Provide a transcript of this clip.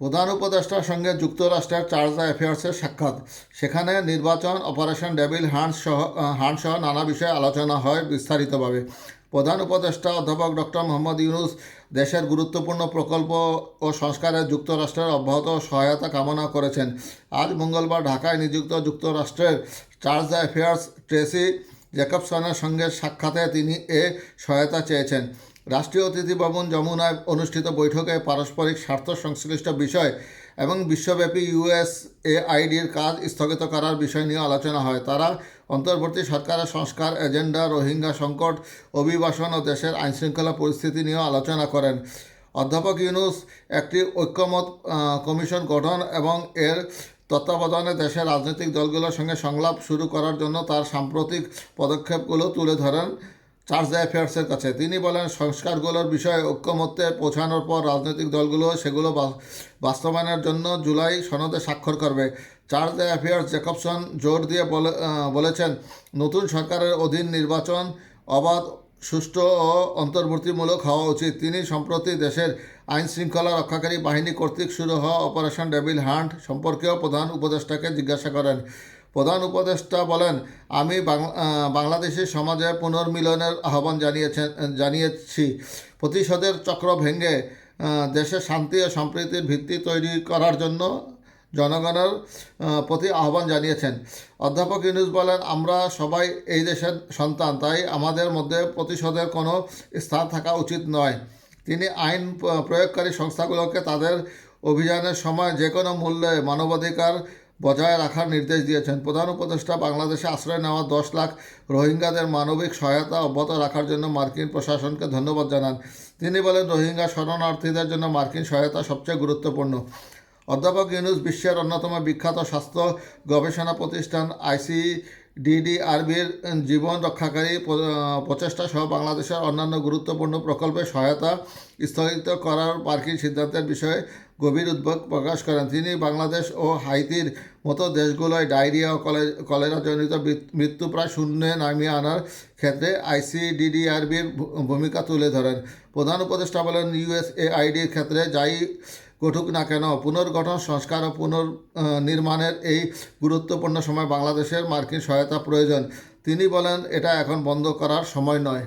প্রধান উপদেষ্টার সঙ্গে যুক্তরাষ্ট্রের চার্জ অ্যাফেয়ার্সের সাক্ষাৎ। সেখানে নির্বাচন অপারেশন ডেভিল হান্ট সহ হান্ট সহ নানা বিষয়ে আলোচনা হয় বিস্তারিতভাবে। প্রধান উপদেষ্টা অধ্যাপক ডক্টর মোহাম্মদ ইউনুস দেশের গুরুত্বপূর্ণ প্রকল্প ও সংস্কারে যুক্তরাষ্ট্রের অব্যাহত সহায়তা কামনা করেছেন। আজ মঙ্গলবার ঢাকায় নিযুক্ত যুক্তরাষ্ট্রের চার্জ অ্যাফেয়ার্স ট্রেসি জ্যাকবসনের সঙ্গে সাক্ষাতে তিনি এ সহায়তা চেয়েছেন। রাষ্ট্রীয় অতিথি ভবন যমুনায় অনুষ্ঠিত বৈঠকে পারস্পরিক স্বার্থ সংশ্লিষ্ট বিষয় এবং বিশ্বব্যাপী ইউএসএআইডির কাজ স্থগিত করার বিষয় নিয়ে আলোচনা হয়। তারা অন্তর্বর্তী সরকারের সংস্কার এজেন্ডা, রোহিঙ্গা সংকট, অভিবাসন ও দেশের আইনশৃঙ্খলা পরিস্থিতি নিয়েও আলোচনা করেন। অধ্যাপক ইউনুস একটি ঐক্যমত কমিশন গঠন এবং এর তত্ত্বাবধানে দেশের রাজনৈতিক দলগুলোর সঙ্গে সংলাপ শুরু করার জন্য তার সাম্প্রতিক পদক্ষেপগুলো তুলে ধরেন। চার্জ অ্যাফেয়ার্সের কাছে। তিনি বলেন, সংস্কারগুলোর বিষয়ে ঐক্যমত্যে পৌঁছানোর পর রাজনৈতিক দলগুলো সেগুলো বাস্তবায়নের জন্য জুলাই সনদে স্বাক্ষর করবে। চার্জ অ্যাফেয়ার্স জ্যাকবসন জোর দিয়ে বলে বলেছেন, নতুন সরকারের অধীন নির্বাচন অবাধ, সুষ্ঠু ও অন্তর্বর্তীমূলক হওয়া উচিত। তিনি সম্প্রতি দেশের আইন শৃঙ্খলা রক্ষাকারী বাহিনী কর্তৃক শুরু হওয়া অপারেশন ডেভিল হান্ট সম্পর্কেও প্রধান উপদেষ্টাকে জিজ্ঞাসা করেন। প্রধান উপদেষ্টা বলেন আমি বাং- আহ, বাংলাদেশি সমাজে পুনর্মিলনের আহ্বান জানিয়েছেন জানিয়েছি। প্রতিশোধের চক্র ভেঙে দেশে শান্তি ও সম্প্রীতির ভিত্তি তৈরি করার জন্য জনগণের প্রতি আহ্বান জানিয়েছেন। অধ্যাপক ইউনুস বলেন আমরা সবাই এই দেশের সন্তান তাই আমাদের মধ্যে প্রতিশোধের কোনো স্থান থাকা উচিত নয়। তিনি আইন প্রয়োগকারী সংস্থাগুলোকে তাদের অভিযানের সময় যে কোনো মূল্যে মানবাধিকার বজায় রাখার নির্দেশ দিয়েছেন। প্রধান উপদেষ্টা বাংলাদেশে আশ্রয় নেওয়া দশ লাখ রোহিঙ্গাদের মানবিক সহায়তা অব্যাহত রাখার জন্য মার্কিন প্রশাসনকে ধন্যবাদ জানান। তিনি বলেন, রোহিঙ্গা শরণার্থীদের জন্য মার্কিন সহায়তা সবচেয়ে গুরুত্বপূর্ণ। অধ্যাপক ইউনুস বিশ্বের অন্যতম বিখ্যাত স্বাস্থ্য গবেষণা প্রতিষ্ঠান আইসিডিডিআরবির জীবন রক্ষাকারী প্রচেষ্টা সহ বাংলাদেশের অন্যান্য গুরুত্বপূর্ণ প্রকল্পে সহায়তা স্থগিত করার মার্কিন সিদ্ধান্তের বিষয়ে গভীর উদ্বেগ প্রকাশ করেন। তিনি বাংলাদেশ ও হাইতির মতো দেশগুলোয় ডায়রিয়া ও কলে- কলেরাজনিত মৃত- মৃত্যু প্রায় শূন্যে নামিয়ে আনার ক্ষেত্রে আইসিডিডিআরবির ভূমিকা তুলে ধরেন। প্রধান উপদেষ্টা বলেন, ইউএসএআইডির ক্ষেত্রে যাই ঘটুক না কেন, পুনর্গঠন, সংস্কার ও পুনর নির্মাণের এই গুরুত্বপূর্ণ সময় বাংলাদেশের মার্কিন সহায়তা প্রয়োজন। তিনি বলেন, এটা এখন বন্ধ করার সময় নয়।